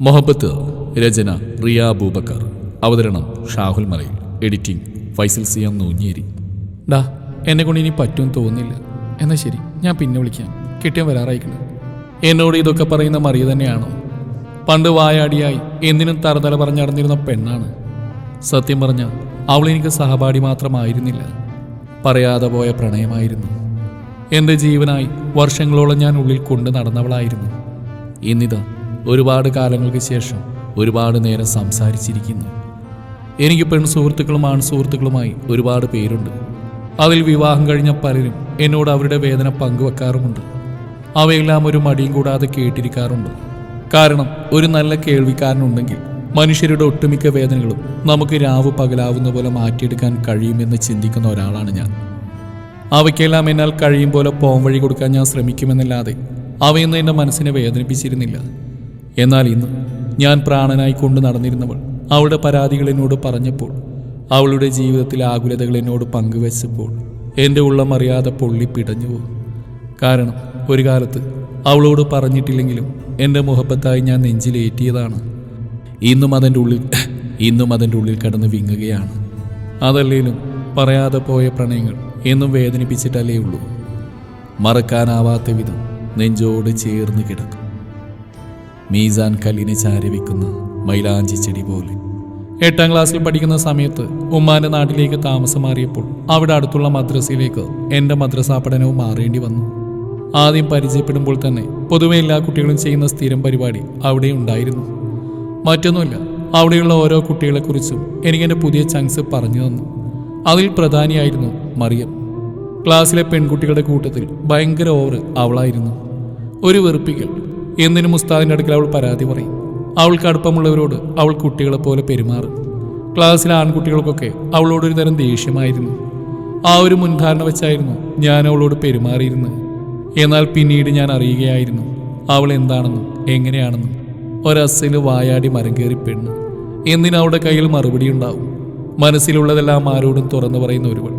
മൊഹബത്ത് രചന റിയ ബൂബക്കർ അവതരണം ഷാഹുൽ മലയിൽ. എഡിറ്റിംഗ് ഫൈസൽ സിയം നൂഞ്ഞേരി. ഡാ എന്നെ കൊണ്ട് ഇനി പറ്റുമെന്ന് തോന്നുന്നില്ല. എന്നാ ശരി ഞാൻ പിന്നെ വിളിക്കാം. കിട്ടിയാൻ വരാറായിക്കണം. എന്നോട് ഇതൊക്കെ പറയുന്ന മറിയ തന്നെയാണോ? പണ്ട് വായാടിയായി എന്തിനും തറതല പറഞ്ഞടന്നിരുന്ന പെണ്ണാണ്. സത്യം പറഞ്ഞ അവൾ എനിക്ക് സഹപാഠി മാത്രമായിരുന്നില്ല. പറയാതെ പോയ പ്രണയമായിരുന്നു. എന്റെ ജീവനായി വർഷങ്ങളോളം ഞാൻ ഉള്ളിൽ കൊണ്ട് നടന്നവളായിരുന്നു. ഇന്നിതാ ഒരുപാട് കാലങ്ങൾക്ക് ശേഷം ഒരുപാട് നേരം സംസാരിച്ചിരിക്കുന്നു. എനിക്ക് പെൺ സുഹൃത്തുക്കളും ആൺ സുഹൃത്തുക്കളുമായി ഒരുപാട് പേരുണ്ട്. അതിൽ വിവാഹം കഴിഞ്ഞ പലരും എന്നോട് അവരുടെ വേദന പങ്കുവെക്കാറുമുണ്ട്. അവയെല്ലാം ഒരു മടിയും കൂടാതെ കേട്ടിരിക്കാറുണ്ട്. കാരണം ഒരു നല്ല കേൾവിക്കാരനുണ്ടെങ്കിൽ മനുഷ്യരുടെ ഒട്ടുമിക്ക വേദനകളും നമുക്ക് രാവ് പകലാവുന്ന പോലെ മാറ്റിയെടുക്കാൻ കഴിയുമെന്ന് ചിന്തിക്കുന്ന ഒരാളാണ് ഞാൻ. അവയ്ക്കെല്ലാം എന്നാൽ കഴിയും പോലെ പോം വഴി കൊടുക്കാൻ ഞാൻ ശ്രമിക്കുമെന്നല്ലാതെ അവയൊന്നും എന്റെ മനസ്സിനെ വേദനിപ്പിച്ചിരുന്നില്ല. എന്നാൽ ഇന്ന് ഞാൻ പ്രാണനായി കൊണ്ട് നടന്നിരുന്നവൾ അവളുടെ പരാതികൾ എന്നോട് പറഞ്ഞപ്പോൾ അവളുടെ ജീവിതത്തിലെ ആകുലതകൾ എന്നോട് പങ്കുവച്ചപ്പോൾ എന്റെ ഉള്ളം അറിയാതെ പൊള്ളി പിടഞ്ഞു പോകും കാരണം ഒരു കാലത്ത് അവളോട് പറഞ്ഞിട്ടില്ലെങ്കിലും എന്റെ മുഹബത്തായി ഞാൻ നെഞ്ചിലേറ്റിയതാണ് ഇന്നും അതിന്റെ ഉള്ളിൽ ഇന്നും അതിന്റെ ഉള്ളിൽ കടന്ന് വിങ്ങുകയാണ്. അതല്ലേലും പറയാതെ പോയ പ്രണയങ്ങൾ എന്നും വേദനിപ്പിച്ചിട്ടല്ലേ ഉള്ളൂ. മറക്കാനാവാത്ത വിധം നെഞ്ചോട് ചേർന്ന് കിടക്കും. മീസാൻ കല്ലിനെ ചാരി വെക്കുന്ന മൈലാഞ്ചി ചെടി പോലെ. എട്ടാം ക്ലാസ്സിൽ പഠിക്കുന്ന സമയത്ത് ഉമ്മാന്റെ നാട്ടിലേക്ക് താമസം മാറിയപ്പോൾ അവിടെ അടുത്തുള്ള മദ്രസയിലേക്ക് എന്റെ മദ്രസാ പഠനവും മാറേണ്ടി വന്നു. ആദ്യം പരിചയപ്പെടുമ്പോൾ തന്നെ പൊതുവെ എല്ലാ കുട്ടികളും ചെയ്യുന്ന സ്ഥിരം പരിപാടി അവിടെ ഉണ്ടായിരുന്നു. മറ്റൊന്നുമില്ല അവിടെയുള്ള ഓരോ കുട്ടികളെക്കുറിച്ചും എനിക്കെന്റെ പുതിയ ചങ്സ് പറഞ്ഞു തന്നു. അതിൽ പ്രധാനിയായിരുന്നു മറിയം. ക്ലാസ്സിലെ പെൺകുട്ടികളുടെ കൂട്ടത്തിൽ ഭയങ്കര ഓവർ അവളായിരുന്നു. ഒരു വെറുപ്പിക്കൽ എന്തിനും ഉസ്താദിന്റെ അടുക്കൽ അവൾ പരാതി പറയും. അവൾക്ക് അടുപ്പമുള്ളവരോട് അവൾ കുട്ടികളെ പോലെ പെരുമാറും. ക്ലാസ്സിലെ ആൺകുട്ടികൾക്കൊക്കെ അവളോടൊരു തരം ദേഷ്യമായിരുന്നു. ആ ഒരു മുൻധാരണ വെച്ചായിരുന്നു ഞാൻ അവളോട് പെരുമാറിയിരുന്നത്. എന്നാൽ പിന്നീട് ഞാൻ അറിയുകയായിരുന്നു അവൾ എന്താണെന്നും എങ്ങനെയാണെന്നും. ഒരസ്സിന് വായാടി മരം കയറി പെണ്ണ്. എന്തിനവളുടെ കയ്യിൽ മറുപടി ഉണ്ടാവും? മനസ്സിലുള്ളതെല്ലാം ആരോടും തുറന്നു പറയുന്ന ഒരുവൾ.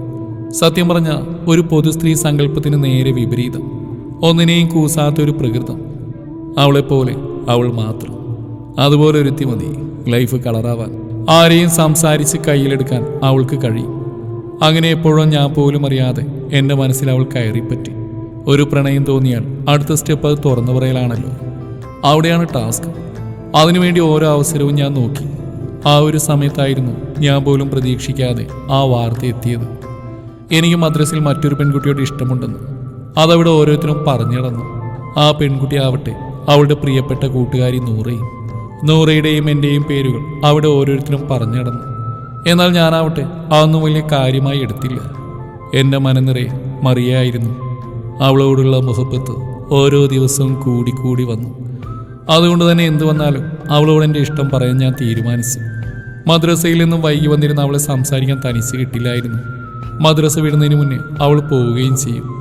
സത്യം പറഞ്ഞ ഒരു പൊതു സ്ത്രീ സങ്കല്പത്തിന് നേരെ വിപരീതം. ഒന്നിനെയും കൂസാത്ത ഒരു പ്രകൃതം. അവളെപ്പോലെ അവൾ മാത്രം. അതുപോലെ ഒരുത്തി മതി ലൈഫ് കളറാവാൻ. ആരെയും സംസാരിച്ച് കയ്യിലെടുക്കാൻ അവൾക്ക് കഴിയും. അങ്ങനെ എപ്പോഴും ഞാൻ പോലും അറിയാതെ എന്റെ മനസ്സിൽ അവൾ കയറിപ്പറ്റി. ഒരു പ്രണയം തോന്നിയാൽ അടുത്ത സ്റ്റെപ്പ് അത് തുറന്നു പറയലാണല്ലോ. അവിടെയാണ് ടാസ്ക് അതിനുവേണ്ടി ഓരോ അവസരവും ഞാൻ നോക്കി. ആ ഒരു സമയത്തായിരുന്നു ഞാൻ പോലും പ്രതീക്ഷിക്കാതെ ആ വാർത്ത എത്തിയത്. എനിക്ക് മദ്രസിൽ മറ്റൊരു പെൺകുട്ടിയോട് ഇഷ്ടമുണ്ടെന്ന്. അതവിടെ ഓരോരുത്തരും പറഞ്ഞു നടന്നു. ആ പെൺകുട്ടി ആവട്ടെ അവളുടെ പ്രിയപ്പെട്ട കൂട്ടുകാരി നൂറയും നൂറയുടെയും എന്റെയും പേരുകൾ അവിടെ ഓരോരുത്തരും പറഞ്ഞു നടന്നു. എന്നാൽ ഞാനാവട്ടെ അതൊന്നും വലിയ കാര്യമായി എടുത്തില്ല. എന്റെ മനനിറയെ മറിയായിരുന്നു. അവളോടുള്ള മുഹബത്ത് ഓരോ ദിവസവും കൂടിക്കൂടി വന്നു. അതുകൊണ്ട് തന്നെ എന്തു വന്നാലും അവളോട് എന്റെ ഇഷ്ടം പറയാൻ ഞാൻ തീരുമാനിച്ചു. മദ്രസയിൽ നിന്നും വൈകി വന്നിരുന്ന അവളെ സംസാരിക്കാൻ തനിച്ച് കിട്ടില്ലായിരുന്നു. മദ്രസ വിടുന്നതിന് മുന്നേ അവൾ പോവുകയും ചെയ്യും.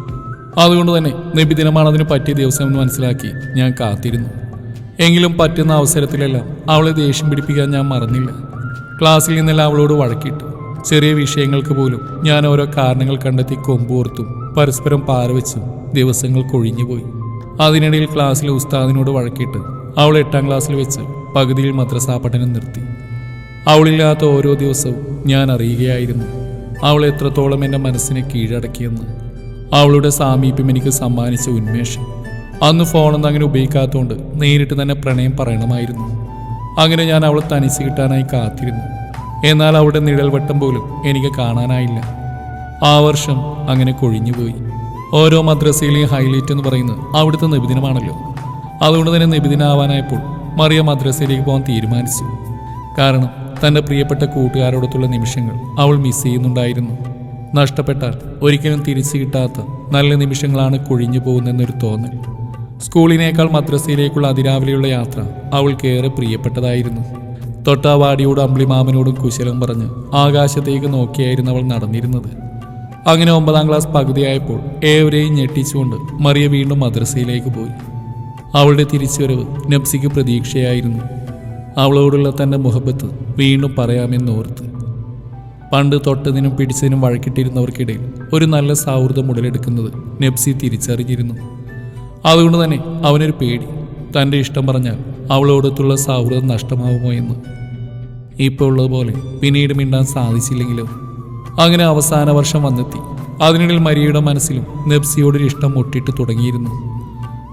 അതുകൊണ്ട് തന്നെ നബിദിനമാണ് അതിന് പറ്റിയ ദിവസം എന്ന് മനസ്സിലാക്കി ഞാൻ കാത്തിരുന്നു. എങ്കിലും പറ്റുന്ന അവസരത്തിലെല്ലാം അവളെ ദേഷ്യം പിടിപ്പിക്കാൻ ഞാൻ മറന്നില്ല. ക്ലാസ്സിൽ നിന്നെല്ലാം അവളോട് വഴക്കിട്ടു. ചെറിയ വിഷയങ്ങൾക്ക് പോലും ഞാൻ ഓരോ കാരണങ്ങൾ കണ്ടെത്തി കൊമ്പോർത്തും പരസ്പരം പാരവെച്ചും ദിവസങ്ങൾ കൊഴിഞ്ഞുപോയി. അതിനിടയിൽ ക്ലാസ്സിലെ ഉസ്താദിനോട് വഴക്കിട്ട് അവൾ എട്ടാം ക്ലാസ്സിൽ വെച്ച് പകുതിയിൽ മദ്രസാ പഠനം നിർത്തി. അവളില്ലാത്ത ഓരോ ദിവസവും ഞാൻ അറിയുകയായിരുന്നു. അവൾ എത്രത്തോളം എന്റെ മനസ്സിനെ കീഴടക്കിയെന്ന്. അവളുടെ സാമീപ്യം എനിക്ക് സമ്മാനിച്ച ഉന്മേഷം. അന്ന് ഫോണൊന്നും അങ്ങനെ ഉപയോഗിക്കാത്തതുകൊണ്ട് നേരിട്ട് തന്നെ പ്രണയം പറയണമായിരുന്നു. അങ്ങനെ ഞാൻ അവളെ തനിച്ച് കിട്ടാനായി കാത്തിരുന്നു. എന്നാൽ അവളുടെ നിഴൽ വട്ടം പോലും എനിക്ക് കാണാനായില്ല. ആ വർഷം അങ്ങനെ കൊഴിഞ്ഞുപോയി ഓരോ മദ്രസയിലെയും ഹൈലൈറ്റ് എന്ന് പറയുന്നത് അവിടുത്തെ നബിദിനമാണല്ലോ. അതുകൊണ്ട് തന്നെ നിബിദിനാവാനായപ്പോൾ മറിയ മദ്രസയിലേക്ക് പോകാൻ തീരുമാനിച്ചു. കാരണം തന്റെ പ്രിയപ്പെട്ട കൂട്ടുകാരോടൊത്തുള്ള നിമിഷങ്ങൾ അവൾ മിസ് ചെയ്യുന്നുണ്ടായിരുന്നു. നഷ്ടപ്പെട്ടാൽ ഒരിക്കലും തിരിച്ചു കിട്ടാത്ത നല്ല നിമിഷങ്ങളാണ് കൊഴിഞ്ഞു പോകുന്നതെന്നൊരു തോന്നൽ. സ്കൂളിനേക്കാൾ മദ്രസയിലേക്കുള്ള അതിരാവിലെയുള്ള യാത്ര അവൾക്കേറെ പ്രിയപ്പെട്ടതായിരുന്നു. തൊട്ടാവാടിയോടും അമ്പിളിമാമനോടും കുശലം പറഞ്ഞ് ആകാശത്തേക്ക് നോക്കിയായിരുന്നു അവൾ നടന്നിരുന്നത്. അങ്ങനെ ഒമ്പതാം ക്ലാസ് പകുതിയായപ്പോൾ ഏവരെയും ഞെട്ടിച്ചുകൊണ്ട് മറിയ വീണ്ടും മദ്രസയിലേക്ക് പോയി. അവളുടെ തിരിച്ചുവരവ് നബ്സിക്ക് പ്രതീക്ഷയായിരുന്നു. അവളോടുള്ള തന്റെ മുഹബത്ത് വീണ്ടും പറയാമെന്നോർത്ത് പണ്ട് തൊട്ടതിനും പിടിച്ചതിനും വഴക്കിട്ടിരുന്നവർക്കിടയിൽ ഒരു നല്ല സൗഹൃദം ഉടലെടുക്കുന്നത് നെപ്സി തിരിച്ചറിഞ്ഞിരുന്നു. അതുകൊണ്ട് തന്നെ അവനൊരു പേടി. തന്റെ ഇഷ്ടം പറഞ്ഞാൽ അവളോടൊത്തുള്ള സൗഹൃദം നഷ്ടമാവുമോ എന്ന്. ഇപ്പോൾ ഉള്ളതുപോലെ പിന്നീട് മിണ്ടാൻ സാധിച്ചില്ലെങ്കിലും അങ്ങനെ അവസാന വർഷം വന്നെത്തി. അതിനിടയിൽ മരിയയുടെ മനസ്സിലും നെപ്സിയോടൊരു ഇഷ്ടം മുട്ടിട്ട് തുടങ്ങിയിരുന്നു.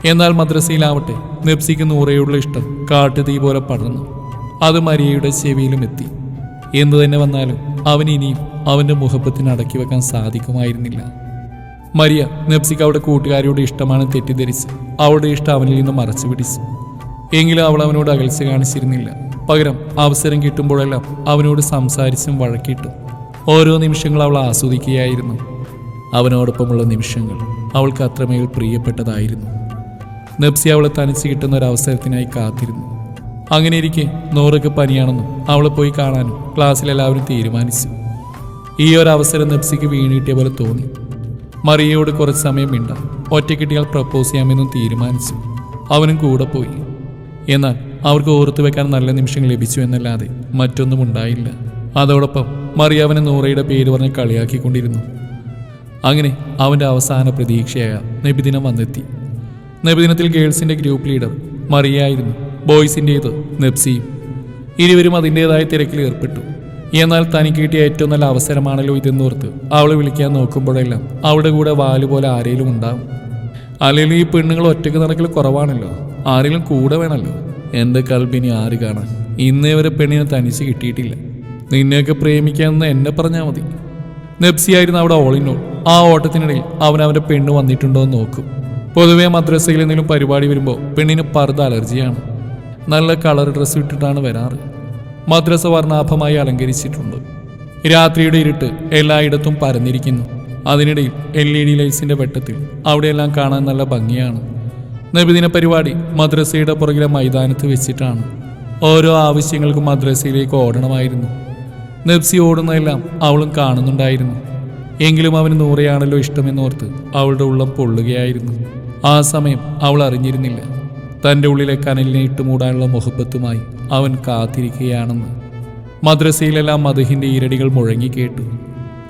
എന്നാൽ മദ്രസയിലാവട്ടെ നെപ്സിക്ക് നൂറയോടുള്ള ഇഷ്ടം കാട്ടുതീ പോലെ പടർന്നു. അത് മരിയയുടെ ചെവിയിലും എത്തി. എന്തു തന്നെ വന്നാലും അവൻ ഇനിയും അവന്റെ മുഖപ്പത്തിന് അടക്കി വെക്കാൻ സാധിക്കുമായിരുന്നില്ല. മരിയ നെപ്സിക്ക് അവളുടെ കൂട്ടുകാരിയോട് ഇഷ്ടമാണ് തെറ്റിദ്ധരിച്ച് അവളുടെ ഇഷ്ടം അവനിൽ നിന്ന് മറച്ചു പിടിച്ചു. എങ്കിലും അവൾ അവനോട് അകൽച്ച കാണിച്ചിരുന്നില്ല. പകരം അവസരം കിട്ടുമ്പോഴെല്ലാം അവനോട് സംസാരിച്ചും വഴക്കിട്ടും. ഓരോ നിമിഷങ്ങൾ അവൾ ആസ്വദിക്കുകയായിരുന്നു. അവനോടൊപ്പമുള്ള നിമിഷങ്ങൾ അവൾക്ക് അത്രമേൽ പ്രിയപ്പെട്ടതായിരുന്നു. നെപ്സി അവളെ തനിച്ച് കിട്ടുന്ന ഒരു അവസരത്തിനായി കാത്തിരുന്നു. അങ്ങനെ ഇരിക്കെ നൂറൊക്കെ പനിയാണെന്നും അവളെ പോയി കാണാനും ക്ലാസ്സിലെല്ലാവരും തീരുമാനിച്ചു. ഈ ഒരു അവസരം നെപ്സിക്ക് വീണിട്ടിയ പോലെ തോന്നി. മറിയയോട് കുറച്ച് സമയം മിണ്ടാം. ഒറ്റക്കിട്ടിയാൽ പ്രപ്പോസ് ചെയ്യാമെന്നും തീരുമാനിച്ചു. അവനും കൂടെ പോയി. എന്നാൽ അവർക്ക് ഓർത്തു വെക്കാൻ നല്ല നിമിഷങ്ങൾ ലഭിച്ചു എന്നല്ലാതെ മറ്റൊന്നും ഉണ്ടായില്ല. അതോടൊപ്പം മറിയ അവനെ നൂറയുടെ പേര് പറഞ്ഞ് കളിയാക്കിക്കൊണ്ടിരുന്നു. അങ്ങനെ അവന്റെ അവസാന പ്രതീക്ഷയായ നബിദിനം വന്നെത്തി. നബിദിനത്തിൽ ഗേൾസിന്റെ ഗ്രൂപ്പ് ലീഡർ മറിയായിരുന്നു ബോയ്സിന്റേത് നെപ്സിയും. ഇരുവരും അതിന്റെതായ തിരക്കിൽ ഏർപ്പെട്ടു. എന്നാൽ തനിക്ക് കിട്ടിയ ഏറ്റവും നല്ല അവസരമാണല്ലോ ഇതെന്നോർത്ത് അവളെ വിളിക്കാൻ നോക്കുമ്പോഴെല്ലാം അവളുടെ കൂടെ വാൽ പോലെ ആരെങ്കിലും ഉണ്ടാവും. അല്ലെങ്കിൽ ഈ പെണ്ണുങ്ങൾ ഒറ്റയ്ക്ക് നടക്കൽ കുറവാണല്ലോ. ആരെങ്കിലും കൂടെ വേണമല്ലോ എന്റെ കൽബിനി ആര് കാണാൻ? ഇന്നേ വരെ പെണ്ണിനെ തനിച്ച് കിട്ടിയിട്ടില്ല. നിന്നെയൊക്കെ പ്രേമിക്കാമെന്ന് എന്നെ പറഞ്ഞാൽ മതി. നെപ്സിയായിരുന്നു അവിടെ ഓളിനോൾ ആ ഓട്ടത്തിനിടയിൽ അവൻ അവന്റെ പെണ്ണ് വന്നിട്ടുണ്ടോ എന്ന് നോക്കും. പൊതുവേ മദ്രസയിൽ എന്തെങ്കിലും പരിപാടി വരുമ്പോൾ പെണ്ണിന് പർദ്ദ അലർജിയാണ്. നല്ല കളർ ഡ്രസ്സ് ഇട്ടിട്ടാണ് വരാറ്. മദ്രസ വർണാഭമായി അലങ്കരിച്ചിട്ടുണ്ട്. രാത്രിയുടെ ഇരുട്ട് എല്ലായിടത്തും പരന്നിരിക്കുന്നു. അതിനിടയിൽ എൽ ഇ ഡി ലൈറ്റ്സിന്റെ വെട്ടത്തിൽ അവിടെയെല്ലാം കാണാൻ നല്ല ഭംഗിയാണ്. നബിദിന പരിപാടി മദ്രസയുടെ പുറകിലെ മൈതാനത്ത് വെച്ചിട്ടാണ്. ഓരോ ആവശ്യങ്ങൾക്കും മദ്രസയിലേക്ക് ഓടണമായിരുന്നു. നബ്സി ഓടുന്നതെല്ലാം അവളും കാണുന്നുണ്ടായിരുന്നു. എങ്കിലും അവന് നൂറയാണല്ലോ ഇഷ്ടമെന്നോർത്ത് അവളുടെ ഉള്ളം പൊള്ളുകയായിരുന്നു. ആ സമയം അവൾ അറിഞ്ഞിരുന്നില്ല. തന്റെ ഉള്ളിലെ കനലിനെ ഇട്ടുമൂടാനുള്ള മുഹബത്തുമായി അവൻ കാത്തിരിക്കുകയാണെന്ന്. മദ്രസയിലെല്ലാം മധുഹിന്റെ ഈരടികൾ മുഴങ്ങി കേട്ടു.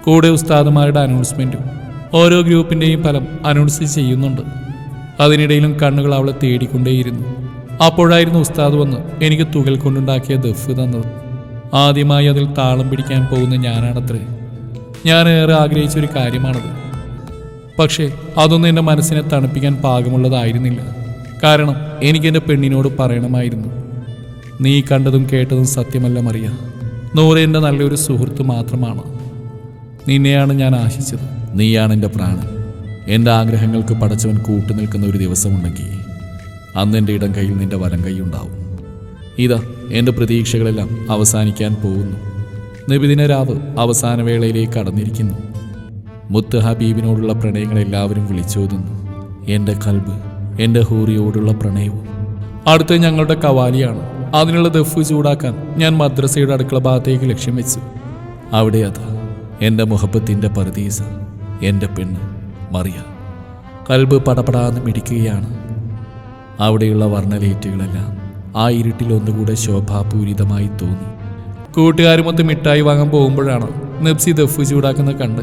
കൂടെ ഉസ്താദുമാരുടെ അനൗൺസ്മെന്റും ഓരോ ഗ്രൂപ്പിന്റെയും ഫലം അനൗൺസ് ചെയ്യുന്നുണ്ട്. അതിനിടയിലും കണ്ണുകൾ അവളെ തേടിക്കൊണ്ടേയിരുന്നു. അപ്പോഴായിരുന്നു ഉസ്താദ് വന്ന് എനിക്ക് തുകൽ കൊണ്ടുണ്ടാക്കിയ ദഫ് തന്നത്. ആദ്യമായി അതിൽ താളം പിടിക്കാൻ പോകുന്ന ഞാനാണത്രേ. ഞാൻ ഏറെ ആഗ്രഹിച്ച ഒരു കാര്യമാണത്. പക്ഷേ അതൊന്നും എന്റെ മനസ്സിനെ തണുപ്പിക്കാൻ പാകമുള്ളതായിരുന്നില്ല. കാരണം എനിക്ക് എന്റെ പെണ്ണിനോട് പറയണമായിരുന്നു. നീ കണ്ടതും കേട്ടതും സത്യമല്ല മറിയ. നൂറ് എന്റെ നല്ലൊരു സുഹൃത്ത് മാത്രമാണ്. നിന്നെയാണ് ഞാൻ ആശിച്ചത്. നീയാണ് എന്റെ പ്രാണൻ. എന്റെ ആഗ്രഹങ്ങൾക്ക് പടച്ചവൻ കൂട്ടു നിൽക്കുന്ന ഒരു ദിവസമുണ്ടെങ്കിൽ അന്ന് എന്റെ ഇടം കയ്യിൽ നിന്റെ വലം കൈ ഉണ്ടാവും. ഇതാ എന്റെ പ്രതീക്ഷകളെല്ലാം അവസാനിക്കാൻ പോകുന്നു. നബിദിന രാവ് അവസാന വേളയിലേക്ക് കടന്നിരിക്കുന്നു. മുത്ത് ഹബീബിനോടുള്ള പ്രണയങ്ങൾ എല്ലാവരും വിളിച്ചോതുന്നു. എന്റെ കൽബ് എന്റെ ഹൂറിയോടുള്ള പ്രണയവും. അടുത്ത ഞങ്ങളുടെ കവാലിയാണ്. അതിനുള്ള ദഫ് ചൂടാക്കാൻ ഞാൻ മദ്രസയുടെ അടുക്കള ഭാഗത്തേക്ക് ലക്ഷ്യം വെച്ചു. അവിടെ അത് എന്റെ മുഹബത്തിന്റെ പർദീസ എന്റെ പെണ്ണ് മറിയ. കൽബ് പടപടാന്ന് മിടിക്കുകയാണ്. അവിടെയുള്ള വർണലേറ്റുകളെല്ലാം ആ ഇരുട്ടിൽ ഒന്നുകൂടെ ശോഭാപൂരിതമായി തോന്നി. കൂട്ടുകാരുമൊത്ത് മിഠായി വാങ്ങാൻ പോകുമ്പോഴാണ് നെപ്സി ദഫ് ചൂടാക്കുന്ന കണ്ട്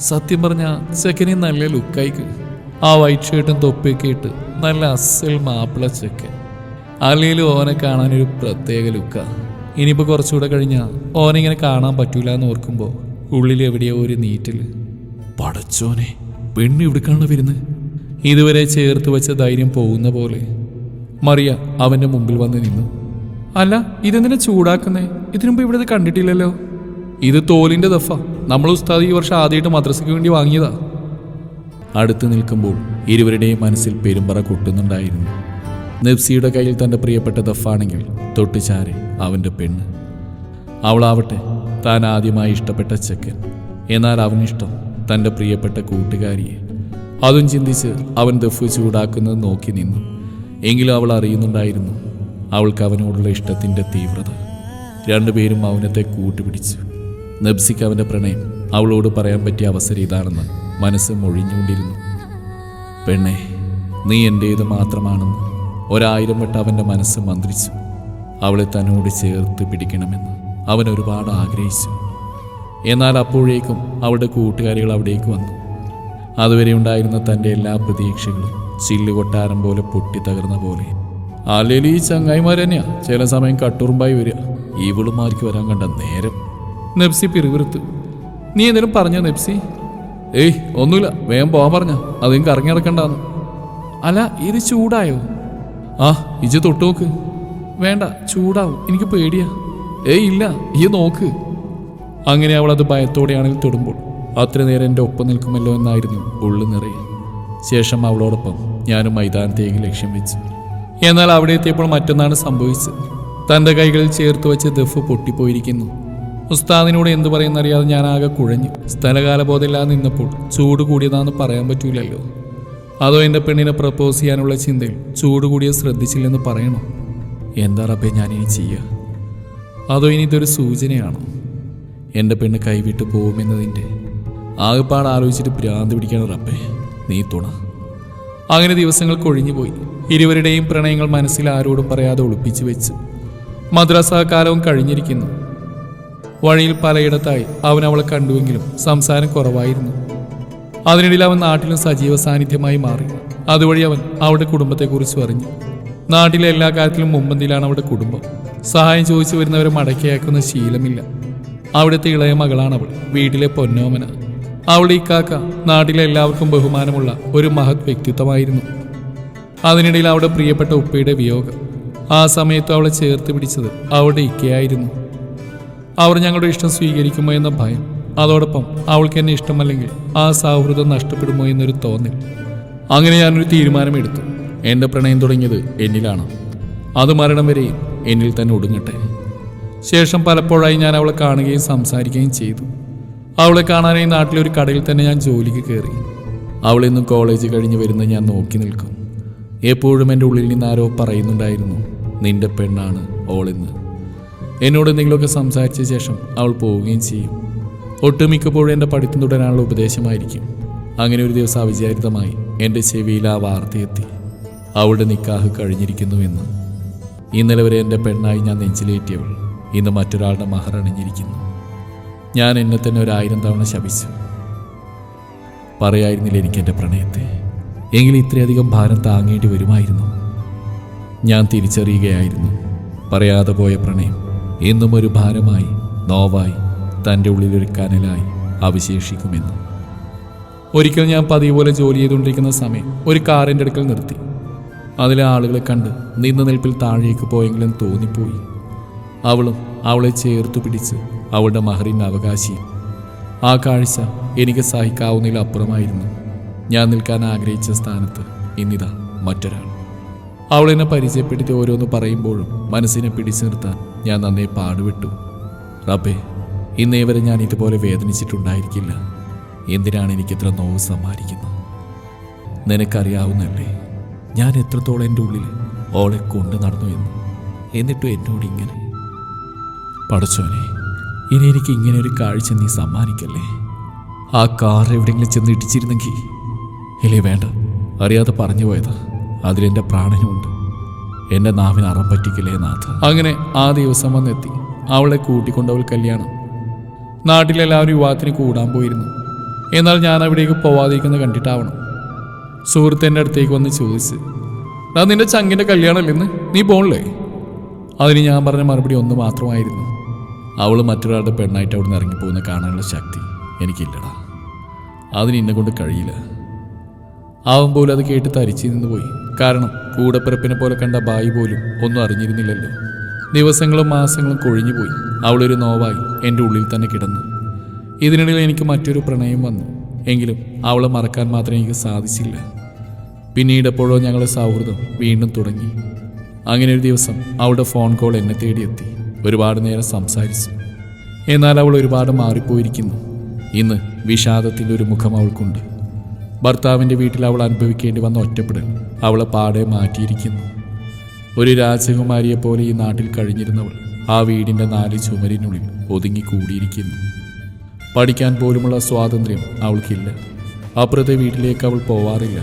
സത്യം പറഞ്ഞ സെക്കനി നല്ല ലുക്കായിക്ക്. ആ വൈറ്റ് ഷർട്ടും തൊപ്പിയൊക്കെ ഇട്ട് നല്ല അസൽ മാപ്പിള ചെക്കൻ. അല്ലെങ്കിലും ഓനെ കാണാൻ ഒരു പ്രത്യേക ലുക്കാണ് ഇനിയിപ്പോൾ കുറച്ചുകൂടെ കഴിഞ്ഞാൽ ഓനിങ്ങനെ കാണാൻ പറ്റൂല എന്ന് ഓർക്കുമ്പോൾ ഉള്ളിൽ എവിടെയോ ഒരു നീറ്റൽ പടച്ചോനെ പെണ്ണ് ഇവിടേക്കാണ് വരുന്നത് ഇതുവരെ ചേർത്ത് വെച്ച ധൈര്യം പോകുന്ന പോലെ മറിയ അവന്റെ മുമ്പിൽ വന്ന് നിന്നു. അല്ല ഇതെന്തിനാ ചൂടാക്കുന്നേ? ഇതിനുമ്പ് ഇവിടെ കണ്ടിട്ടില്ലല്ലോ. ഇത് തോലിന്റെ ദഫ. നമ്മൾ ഉസ്താദ് ഈ വർഷം ആദ്യമായിട്ട് മദ്രസയ്ക്ക് വേണ്ടി വാങ്ങിയതാ. അടുത്ത് നിൽക്കുമ്പോൾ ഇരുവരുടെയും മനസ്സിൽ പെരുമ്പറ കൊട്ടുന്നുണ്ടായിരുന്നു. നെപ്സിയുടെ കയ്യിൽ തന്റെ പ്രിയപ്പെട്ട ദഫാണെങ്കിൽ തൊട്ടുചാരെ അവന്റെ പെണ്ണ്. അവളാവട്ടെ താൻ ആദ്യമായി ഇഷ്ടപ്പെട്ട ചെക്കൻ. എന്നാൽ അവനിഷ്ടം തന്റെ പ്രിയപ്പെട്ട കൂട്ടുകാരിയെ. അതും ചിന്തിച്ച് അവൻ ദഫ് ചൂടാക്കുന്നത് നോക്കി നിന്നു. എങ്കിലും അവൾ അറിയുന്നുണ്ടായിരുന്നു അവൾക്ക് അവനോടുള്ള ഇഷ്ടത്തിന്റെ തീവ്രത. രണ്ടുപേരും മൗനത്തെ കൂട്ടുപിടിച്ചു. നബ്സിക്ക് അവന്റെ പ്രണയം അവളോട് പറയാൻ പറ്റിയ അവസരം ഇതാണെന്ന് മനസ്സ് മൊഴിഞ്ഞുകൊണ്ടിരുന്നു. പെണ്ണെ നീ എന്റേത് മാത്രമാണെന്ന് ഒരായിരം വട്ടം അവന്റെ മനസ്സ് മന്ത്രിച്ചു. അവളെ തന്നോട് ചേർത്ത് പിടിക്കണമെന്ന് അവൻ ഒരുപാട് ആഗ്രഹിച്ചു. എന്നാൽ അപ്പോഴേക്കും അവളുടെ കൂട്ടുകാരികൾ അവിടേക്ക് വന്നു. അതുവരെ ഉണ്ടായിരുന്ന തന്റെ എല്ലാ പ്രതീക്ഷകളും ചില്ലുകൊട്ടാരം പോലെ പൊട്ടി തകർന്ന പോലെ. അല്ലെങ്കിൽ ഈ ചങ്ങായിമാർ തന്നെയാ. ചില സമയം കട്ടുറുമ്പായി വരിക. ഇവളുമാർക്ക് വരാൻ കണ്ട നേരം. നെപ്സി പിറുപിറുത്ത്. നീ എന്തെങ്കിലും പറഞ്ഞോ നെപ്സി? ഏയ് ഒന്നുമില്ല. വേഗം പോവാൻ പറഞ്ഞ. അത് കറങ്ങി നടക്കണ്ടാന്ന്. അല്ല ഇത് ചൂടായോ? ആ ഇജ് തൊട്ട് നോക്ക്. വേണ്ട ചൂടാവും. എനിക്ക് പേടിയാ. ഏയ് ഇല്ല. ഈ നോക്ക്. അങ്ങനെ അവൾ അത് ഭയത്തോടെയാണെങ്കിൽ തൊടുമ്പോൾ. അത്ര നേരം എന്റെ ഒപ്പം നിൽക്കുമല്ലോ എന്നായിരുന്നു ഉള്ളു നിറയെ. ശേഷം അവളോടൊപ്പം ഞാനും മൈതാനത്തേക്ക് ലക്ഷ്യം വെച്ചു. എന്നാൽ അവിടെ എത്തിയപ്പോൾ മറ്റൊന്നാണ് സംഭവിച്ചത്. തന്റെ കൈകളിൽ ചേർത്ത് വെച്ച് ദഫ് പൊട്ടിപ്പോയിരിക്കുന്നു. ഉസ്താദിനോട് എന്തു പറയുന്നറിയാതെ ഞാൻ ആകെ കുഴഞ്ഞു. സ്ഥലകാലബോധമില്ലാതെ നിന്നപ്പോൾ ചൂട് കൂടിയതാണെന്ന് പറയാൻ പറ്റൂലല്ലോ. അതോ എന്റെ പെണ്ണിനെ പ്രപ്പോസ് ചെയ്യാനുള്ള ചിന്തയിൽ ചൂട് കൂടിയ ശ്രദ്ധിച്ചില്ലെന്ന് പറയണോ? എന്താ റബ്ബേ ഞാനിനി ചെയ്യുക? അതോ ഇനി ഇതൊരു സൂചനയാണോ? എന്റെ പെണ്ണ് കൈവിട്ട് പോകുമെന്നതിന്റെ ആകെപ്പാട് ആലോചിച്ചിട്ട് ഭ്രാന്ത് പിടിക്കണം റബ്ബേ. നീ തുണ. അങ്ങനെ ദിവസങ്ങൾ കൊഴിഞ്ഞുപോയി ഇരുവരുടെയും പ്രണയങ്ങൾ മനസ്സിൽ ആരോടും പറയാതെ ഒളിപ്പിച്ചു വെച്ച്. മദ്രസാകാലവും കഴിഞ്ഞിരിക്കുന്നു. വഴിയിൽ പലയിടത്തായി അവൻ അവളെ കണ്ടുവെങ്കിലും സംസാരം കുറവായിരുന്നു. അതിനിടയിൽ അവൻ നാട്ടിലും സജീവ സാന്നിധ്യമായി മാറി. അതുവഴി അവൻ അവളുടെ കുടുംബത്തെക്കുറിച്ച് അറിഞ്ഞു. നാട്ടിലെ എല്ലാ കാര്യത്തിലും മുമ്പന്തിയിലാണ് അവളുടെ കുടുംബം. സഹായം ചോദിച്ചു വരുന്നവരെ മടക്കിയാക്കുന്ന ശീലമില്ല. അവിടുത്തെ ഇളയ മകളാണ് അവൾ വീട്ടിലെ പൊന്നോമന. അവളുടെ ഇക്കാക്ക നാട്ടിലെ എല്ലാവർക്കും ബഹുമാനമുള്ള ഒരു മഹത് വ്യക്തിത്വമായിരുന്നു. അതിനിടയിൽ അവളുടെ പ്രിയപ്പെട്ട ഉപ്പയുടെ വിയോഗം. ആ സമയത്ത് അവളെ ചേർത്ത് പിടിച്ചത് അവളുടെ ഇക്കയായിരുന്നു. അവർ ഞങ്ങളുടെ ഇഷ്ടം സ്വീകരിക്കുമോ എന്ന ഭയം. അതോടൊപ്പം അവൾക്ക് എന്നെ ഇഷ്ടമല്ലെങ്കിൽ ആ സൗഹൃദം നഷ്ടപ്പെടുമോ എന്നൊരു തോന്നൽ. അങ്ങനെ ഞാനൊരു തീരുമാനമെടുത്തു. എന്റെ പ്രണയം തുടങ്ങിയത് എന്നിലാണ്. അത് മരണം വരെയും എന്നിൽ തന്നെ ഒടുങ്ങട്ടെ ശേഷം പലപ്പോഴായി ഞാൻ അവളെ കാണുകയും സംസാരിക്കുകയും ചെയ്തു. അവളെ കാണാനായി നാട്ടിലെ ഒരു കടയിൽ തന്നെ ഞാൻ ജോലിക്ക് കയറി. അവളിന്നും കോളേജ് കഴിഞ്ഞ് വരുന്ന ഞാൻ നോക്കി നിൽക്കും. എപ്പോഴും എന്റെ ഉള്ളിൽ നിന്ന് ആരോ പറയുന്നുണ്ടായിരുന്നു നിന്റെ പെണ്ണാണ് ഓളെന്ന് എന്നോട് എന്തെങ്കിലുമൊക്കെ സംസാരിച്ച ശേഷം അവൾ പോവുകയും ചെയ്യും. ഒട്ടുമിക്കപ്പോഴും എന്റെ പഠിത്തം തുടരാനുള്ള ഉപദേശമായിരിക്കും. അങ്ങനെ ഒരു ദിവസം അവിചാരിതമായി എന്റെ ചെവിയിൽ ആ വാർത്തയെത്തി അവളുടെ നിക്കാഹ് കഴിഞ്ഞിരിക്കുന്നുവെന്ന്. ഇന്നലെ വരെ എന്റെ പെണ്ണായി ഞാൻ നെഞ്ചിലേറ്റിയവൾ. ഇന്ന് മറ്റൊരാളുടെ മഹർ അണിഞ്ഞിരിക്കുന്നു. ഞാൻ എന്നെ തന്നെ ഒരായിരം തവണ ശപിച്ചു. പറയായിരുന്നില്ല എനിക്ക് എന്റെ പ്രണയത്തെ. എങ്കിൽ ഇത്രയധികം ഭാരം താങ്ങേണ്ടി വരുമായിരുന്നു. ഞാൻ തിരിച്ചറിയുകയായിരുന്നു. പറയാതെ പോയ പ്രണയം. എന്നും ഒരു ഭാരമായി നോവായി തന്റെ ഉള്ളിലൊരു കനലായി അവശേഷിക്കുമെന്ന്. ഒരിക്കൽ ഞാൻ പതിവ് പോലെ ജോലി ചെയ്തുകൊണ്ടിരിക്കുന്ന സമയം ഒരു കാറിന്റെ അടുക്കൽ നിർത്തി. അതിലെ ആളുകളെ കണ്ട് നിന്ന നിൽപ്പിൽ താഴേക്ക് പോയെങ്കിലും തോന്നിപ്പോയി. അവളും അവളെ ചേർത്ത് പിടിച്ച് അവളുടെ മഹറിന്റെ അവകാശിയും. ആ കാഴ്ച എനിക്ക് സഹിക്കാവുന്നതിലപ്പുറമായിരുന്നു ഞാൻ നിൽക്കാൻ ആഗ്രഹിച്ച സ്ഥാനത്ത് ഇന്നിതാ മറ്റൊരാൾ. അവളെന്നെ പരിചയപ്പെടുത്തി ഓരോന്ന് പറയുമ്പോഴും മനസ്സിനെ പിടിച്ചു നിർത്താൻ ഞാൻ നന്നേ പാടുവിട്ടു. റബ്ബേ ഇന്നേ വരെ ഞാൻ ഇതുപോലെ വേദനിച്ചിട്ടുണ്ടായിരിക്കില്ല. എന്തിനാണ് എനിക്കിത്ര നോവ് സമ്മാനിക്കുന്നത്? നിനക്കറിയാവുന്നല്ലേ ഞാൻ എത്രത്തോളം എന്റെ ഉള്ളിൽ ഓളെ കൊണ്ടു നടന്നു എന്ന്. എന്നിട്ടും എന്നോട് ഇങ്ങനെ. പടച്ചോനെ ഇനി എനിക്ക് ഇങ്ങനെ ഒരു കാഴ്ച നീ സമ്മാനിക്കല്ലേ? ആ കാർ എവിടെയെങ്കിലും ചെന്ന് ഇടിച്ചിരുന്നെങ്കിൽ. ഇല്ലേ വേണ്ട അറിയാതെ പറഞ്ഞു പോയതാ. അതിലെന്റെ പ്രാണനുമുണ്ട്. എന്റെ നാവിന് അറം പറ്റിക്കില്ലേ നാഥ? അങ്ങനെ ആ ദിവസം വന്നെത്തി. അവളെ കൂട്ടിക്കൊണ്ടവൾ കല്യാണം. നാട്ടിലെല്ലാവരും യുവാത്തിന് കൂടാൻ പോയിരുന്നു. എന്നാൽ ഞാൻ അവിടേക്ക് പോവാതിരിക്കുന്നത് കണ്ടിട്ടാവണം. സുഹൃത്ത് എന്റെ അടുത്തേക്ക് വന്ന് ചോദിച്ച് "ഡാ, നിന്റെ ചങ്കിന്റെ കല്യാണമല്ലേ ഇന്ന് നീ പോണില്ലേ? അതിന് ഞാൻ പറഞ്ഞ മറുപടി ഒന്ന് മാത്രമായിരുന്നു. അവൾ മറ്റൊരാളുടെ പെണ്ണായിട്ട് അവിടെ നിന്ന് ഇറങ്ങിപ്പോകുന്ന കാണാനുള്ള ശക്തി എനിക്കില്ലടാ. അതിന് എന്നെ കൊണ്ട് കഴിയില്ല. ആവുമ്പോൾ അത് കേട്ട് തരിച്ചു നിന്ന് പോയി കാരണം കൂടപ്പിറപ്പിനെ പോലെ കണ്ട ബായി പോലും ഒന്നും അറിഞ്ഞിരുന്നില്ലല്ലോ. ദിവസങ്ങളും മാസങ്ങളും കൊഴിഞ്ഞുപോയി. അവളൊരു നോവായി എന്റെ ഉള്ളിൽ തന്നെ കിടന്നു. ഇതിനിടയിൽ എനിക്ക് മറ്റൊരു പ്രണയം വന്നു. എങ്കിലും അവളെ മറക്കാൻ മാത്രമേ എനിക്ക് സാധിച്ചില്ല. പിന്നീട് എപ്പോഴോ ഞങ്ങളുടെ സൗഹൃദം വീണ്ടും തുടങ്ങി. അങ്ങനെ ഒരു ദിവസം അവളുടെ ഫോൺ കോൾ എന്നെ തേടിയെത്തി. ഒരുപാട് നേരം സംസാരിച്ചു. എന്നാൽ അവൾ ഒരുപാട് മാറിപ്പോയിരിക്കുന്നു. ഇന്ന് വിഷാദത്തിന്റെ ഒരു മുഖം അവൾക്കുണ്ട്. ഭർത്താവിന്റെ വീട്ടിൽ അവൾ അനുഭവിക്കേണ്ടി വന്ന ഒറ്റപ്പെടൽ അവളെ പാടെ മാറ്റിയിരിക്കുന്നു. ഒരു രാജകുമാരിയെ പോലെ ഈ നാട്ടിൽ കഴിഞ്ഞിരുന്നവൾ ആ വീടിന്റെ നാല് ചുമരിനുള്ളിൽ ഒതുങ്ങിക്കൂടിയിരിക്കുന്നു. പഠിക്കാൻ പോലുമുള്ള സ്വാതന്ത്ര്യം അവൾക്കില്ല. അപ്പുറത്തെ വീട്ടിലേക്ക് അവൾ പോവാറില്ല.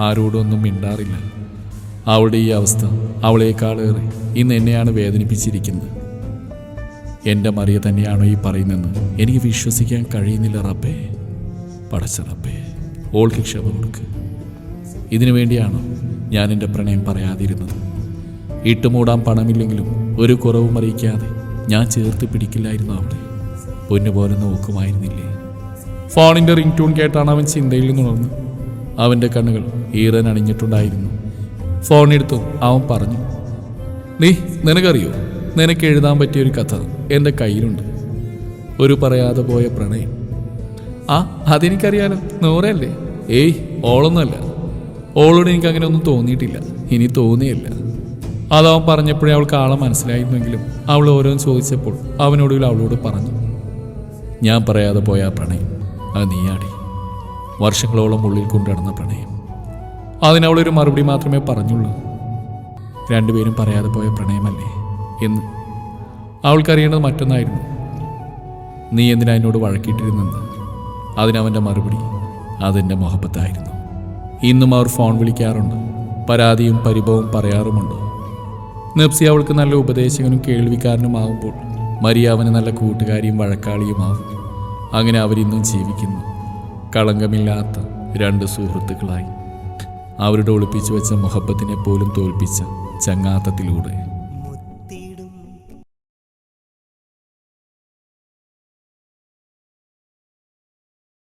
ആരോടൊന്നും മിണ്ടാറില്ല. അവളുടെ ഈ അവസ്ഥ അവളേക്കാളേറെ ഇന്ന് എന്നെയാണ് വേദനിപ്പിച്ചിരിക്കുന്നത്. എന്റെ മറിയ തന്നെയാണോ ഈ പറയുന്നതെന്ന് എനിക്ക് വിശ്വസിക്കാൻ കഴിയുന്നില്ല റബ്ബേ. പടച്ച റബ്ബേ. ഓൾക്ക് ക്ഷമ കൊടുക്ക് ഇതിനു വേണ്ടിയാണ് ഞാൻ എന്റെ പ്രണയം പറയാതിരുന്നത്. ഇട്ടുമൂടാൻ പണമില്ലെങ്കിലും ഒരു കുറവും അറിയിക്കാതെ ഞാൻ ചേർത്ത് പിടിക്കില്ലായിരുന്നു അവളെ പൊന്നുപോലെ നോക്കുമായിരുന്നില്ലേ. ഫോണിന്റെ റിംഗ് ടൂൺ കേട്ടാണ് അവൻ ചിന്തയിൽ നിന്നുണർന്നു. അവന്റെ കണ്ണുകൾ ഈറൻ അണിഞ്ഞിട്ടുണ്ടായിരുന്നു. ഫോൺ എടുത്തു അവൻ പറഞ്ഞു നീ നിനക്കറിയോ? നിനക്ക് എഴുതാൻ പറ്റിയ ഒരു കഥ എന്റെ കയ്യിലുണ്ട്. ഒരു പറയാതെ പോയ പ്രണയം. ആ അതെനിക്കറിയാലോ. നൂറല്ലേ? ഏയ് ഓളൊന്നല്ല ഓളോട് എനിക്ക് അങ്ങനെ ഒന്നും തോന്നിയിട്ടില്ല. ഇനി തോന്നിയില്ല. അതവൻ പറഞ്ഞപ്പോഴേ അവൾക്ക് ആളെ മനസ്സിലായിരുന്നെങ്കിലും അവൾ ഓരോന്ന് ചോദിച്ചപ്പോൾ അവനൊടുവിൽ അവളോട് പറഞ്ഞു ഞാൻ പറയാതെ പോയ ആ പ്രണയം. അത് നീയാടി. വർഷങ്ങളോളം ഉള്ളിൽ കൊണ്ടു നടന്ന പ്രണയം. അതിനവളൊരു മറുപടി മാത്രമേ പറഞ്ഞുള്ളൂ. രണ്ടുപേരും പറയാതെ പോയ പ്രണയമല്ലേ എന്ന്. അവൾക്കറിയേണ്ടത് മറ്റൊന്നായിരുന്നു. നീ എന്തിനാ എന്നോട് വഴക്കിട്ടിരുന്നെന്ന് അതിനവന്റെ മറുപടി അതെന്റെ മുഹബത്തായിരുന്നു ഇന്നും അവർ ഫോൺ വിളിക്കാറുണ്ട്. പരാതിയും പരിഭവവും പറയാറുമുണ്ട്. നെപ്സി അവൾക്ക് നല്ല ഉപദേശകനും കേൾവിക്കാരനുമാവുമ്പോൾ മരിയ അവന് നല്ല കൂട്ടുകാരിയും വഴക്കാളിയുമാവും അങ്ങനെ അവരിന്നും ജീവിക്കുന്നു. കളങ്കമില്ലാത്ത രണ്ട് സുഹൃത്തുക്കളായി. അവരുടെ ഒളിപ്പിച്ചു വെച്ച മുഹബത്തിനെ പോലും തോൽപ്പിച്ച ചങ്ങാത്തത്തിലൂടെ.